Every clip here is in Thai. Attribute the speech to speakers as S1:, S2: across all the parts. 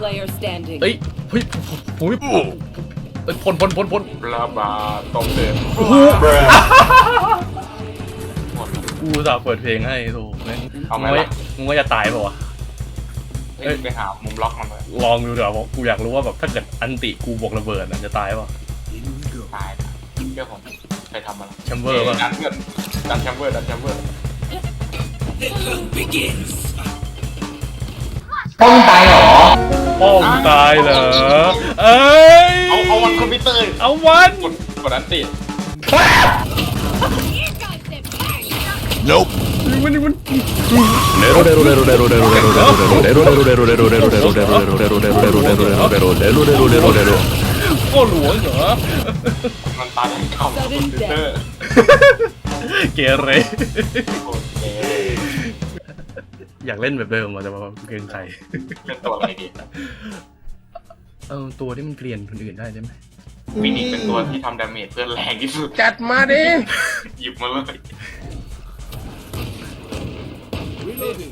S1: player standing.
S2: เอ้ยเฮ้ยโอ้ยเอ้ยพ่นพ่นพ่นพ่น
S3: ปลาบาตอมเดิน
S2: โอ้โห
S3: หมด
S2: กูจะเปิดเพลงให้โถูกแม่ง
S3: เอาไหม
S2: มึงว่า
S3: ล่ะ
S2: มึงว่าจะตายเปล่าวะ
S3: เอ้ยไปหามุมล็อกมันเลย
S2: ลองดูเดี๋ยวากูอยากรู้ว่าแบบถ้าเกิดอันติกูบวกระเบิดอะจะตายเปล่า
S3: ตายนะเชื่อผมเคยทำมาแล้ว
S2: แชมเบอร์ป่ะ
S3: ดันเพื่อนดันแชมเบอร์ดันแชมเบอร์
S2: ป้ เหรอ เอ้ย
S3: เอาวันคอมพิวเตอร์
S2: เอาวัน
S3: กดกดนันติด
S4: Nope.
S2: มันมัน
S4: โค
S2: ตรหลวงเหรอ
S3: มันตาทันเก่าคอมพิวเตอร์
S2: เกเร
S3: โอเค
S2: อยากเล่นแบบเดิมอะแต่ว่าเกรงใจ
S3: เป็นตัวอะไรดี
S2: เออตัวที่มันเปลี่ยนคนอื่นได้ได้ไหม
S3: วินิกเป็นตัวที่ทำดาเมจเพื่อนแรงที่สุด
S2: จัดมาดิ
S3: หยิบมาเลย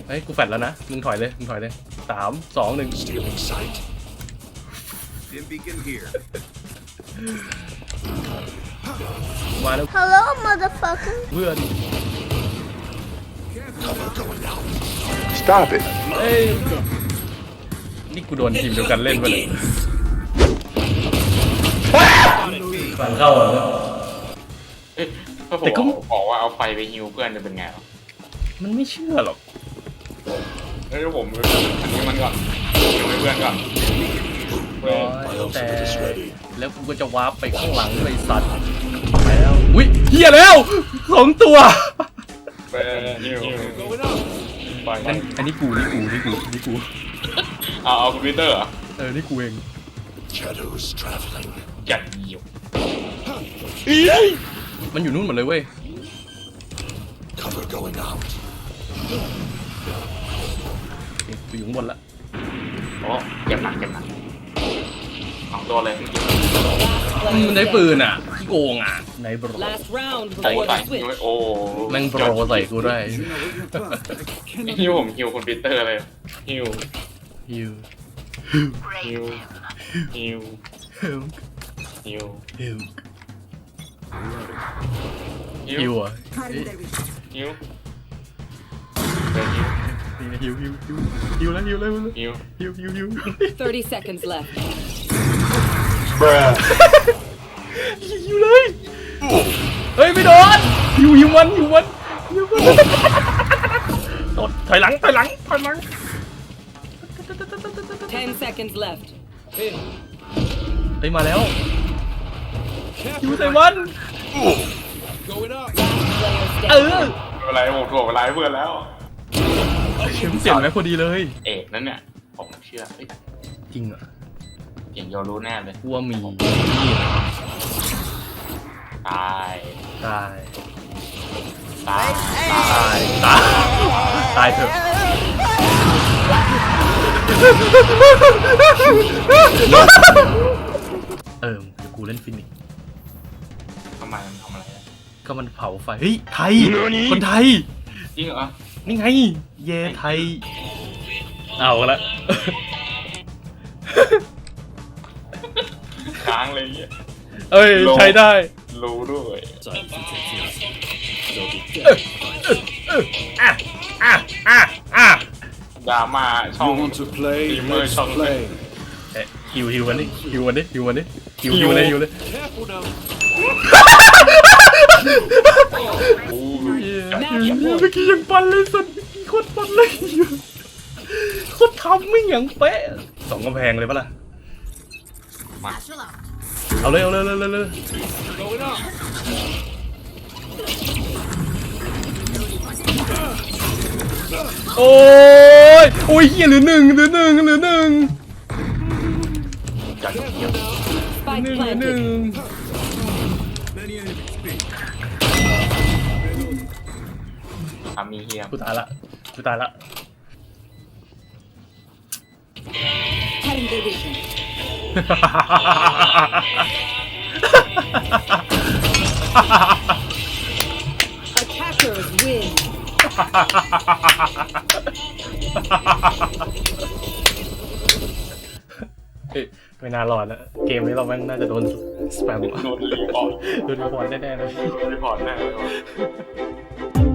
S2: เฮ้ยกูแฟดแล้วนะมึงถอยเลยมึงถอยเลยสามสองหนึ่ง
S4: Stealing sight.
S2: มาแล้ว
S5: Hello, motherfucker.
S2: เพื่อน
S4: Cover going out. Stop it.
S2: เอ้ย นี่กูโดนทีมเดียวกันเล่นไปเลยฟังเข้าอะ
S3: เอ้ยถ้าผม
S2: แต่ก็
S3: บอกว่าเอาไฟไปฮิวเพื่อนจะเป็นไงวะ
S2: มันไม่เชื่อหรอก
S3: เฮ้ยผมอันนี้มันก่อนฮิวให้เพื่อนก่อนเพื่อน
S2: แต่แล้วกูก็จะวาร์ปไปข้างหลังเลยสัตว์ไปแล้วอุ้ยเฮียแล้วสองตัว
S3: เพื่อนฮิวไป
S2: อันอันนี้กูนี่กูนี่กูนี่กู
S3: เอาเอาคอมพิวเตอร์เหรอ
S2: เออ นี่กูเอง
S4: Shadows traveling.
S3: จัดยิว
S2: มันอยู่นู่นหมดเลยเว้ย
S4: Cover going out.
S2: กูอยู่ข้างบนละ
S3: โอ้เจ็บหนักเจ็บหนักสองตัวเลยเมื่อกี้
S2: มันได้ปืนอะโกงอะในโบร
S1: Last round
S3: ใส่
S1: before
S3: ใส่
S1: the switch.
S3: โอ้
S2: แม่งโปรใส่กูด้วย
S3: ฮิวผมฮิวคอมพิวเตอร์เลยฮิว
S2: ฮิว
S3: ฮิวฮิว
S2: ฮิว
S3: ฮิว
S2: ฮิว
S3: ฮิ
S2: ฮิว
S3: ว
S2: อะเอ้ย
S3: ฮิวเดินฮิว
S2: ฮิวฮิวฮิวฮิวแล้วฮิวแล้ว
S3: ฮิว
S2: ฮิวฮิวฮิว
S1: 30 seconds left.
S2: ฮิวเลยเฮ้ยไม่โดนฮิวฮิวมันฮิวมันฮิวมันโดดถอยหลังถอยหลังถอยหลัง
S1: 10 seconds left.
S2: เฮ้ยมาแล้วฮิวใส่มัน
S1: Player
S2: เอ
S1: standing.
S2: อ
S3: อะไรผมถ่วงเวลาให้เพื่อนแล้ว
S2: เสียงเสียงไหมพอดีเลย
S3: เอกนั่นเนี่ยผมเชื่อเฮ้ย
S2: จริงเหรอะ
S3: เก่งโยรู้แน่เลย
S2: กูว่ามี
S3: ตาย
S2: ตาย
S3: ตาย
S2: ตายตายตายเถอะ เออเดี๋ยวกูเล่นฟินิกซ์
S3: ทำไมมันทำอะไรอะ
S2: ก็มันเผาไฟ เฮ้ย ไทย คนไทย
S3: จริงเหรอ
S2: นี่ไง เย่ไทย เอาละ
S3: ค้างเลยเนี่ย
S2: เอ้ย ใช้ได้
S3: รู้ด้วย
S2: อะ อะ อะอะ
S3: ดราม่าช่อง
S6: You want to play?
S3: Streamer
S6: Let's
S3: ช่อง
S6: play.
S2: เอ๊ะฮิวฮิวมันดิฮิวมันดิฮิวมันดิฮิวฮิวเลยฮิวเลย
S6: Careful now.
S3: โอ้ย
S2: เมื่อกี้ยังปันเลยสัตว์โคตรปันเลยโคตรทำไม่อย่างเป๊ะสองกำแพงเลยปะล่ะ
S3: มา
S2: เอาเลยเอาเลยเลยเลยเลย
S6: Going up.
S2: โอ้ ยโอ้ยเฮียเหลือหนึ่งเหลือหนึ่งเหลือหนึ่ง
S3: จัดเกี่ยว
S1: Spike
S2: หนึ่งเหลือห
S1: planted.
S2: นึ่ง
S6: Many enemies speak.
S3: ทำมีเฮีย
S2: กูตายละกูตายละ ไม่น่ารอดนะเกมนี้เราแม่งน่าจะโดนสแปม
S3: โดนรีพอร์ต
S2: โดนรีพอร์ตแน่ๆเลย
S3: โดนรีพอร์ตแน่เลยว่ะ